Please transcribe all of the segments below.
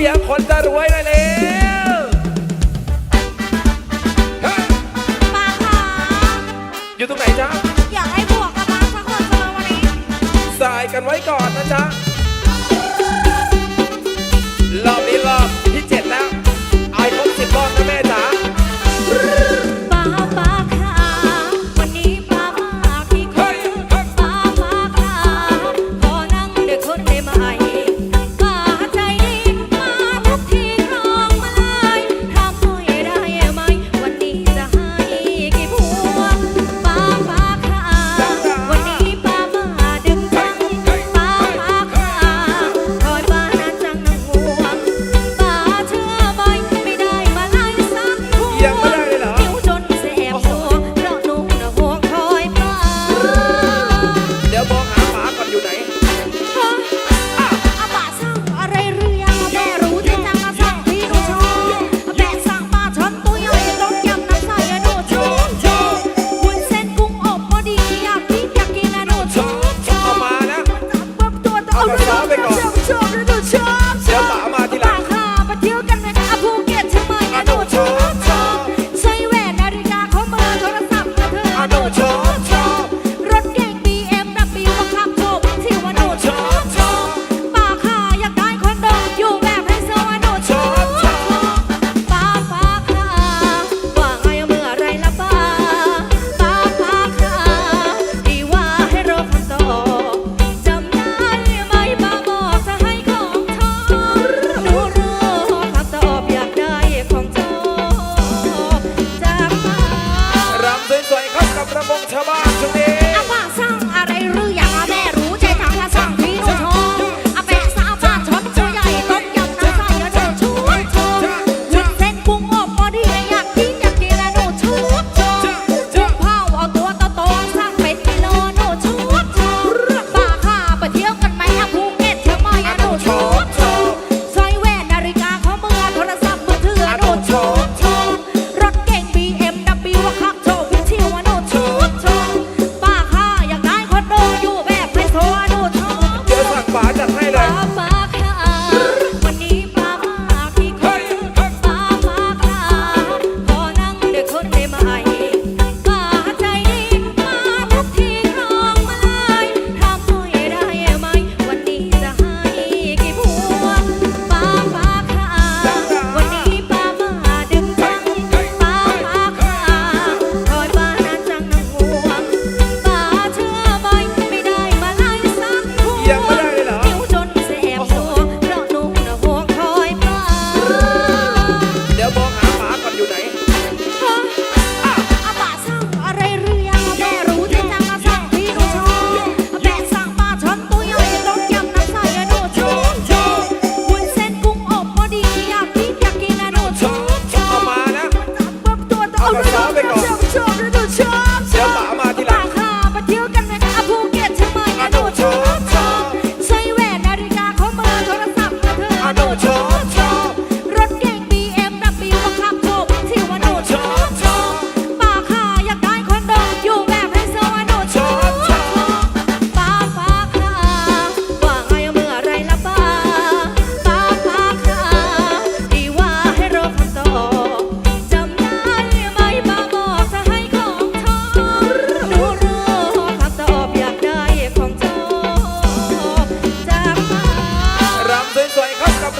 เสียงคนจะรวยได้แล้วปาคะอยู่ตรงไหนจ๊ะ อยากให้บวกกับป้าสักคนสำหรับวันนี้ สายกันไว้ก่อนนะจ๊ะ รอบนี้รอบ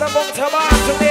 ระบงชาวบ้านช่วง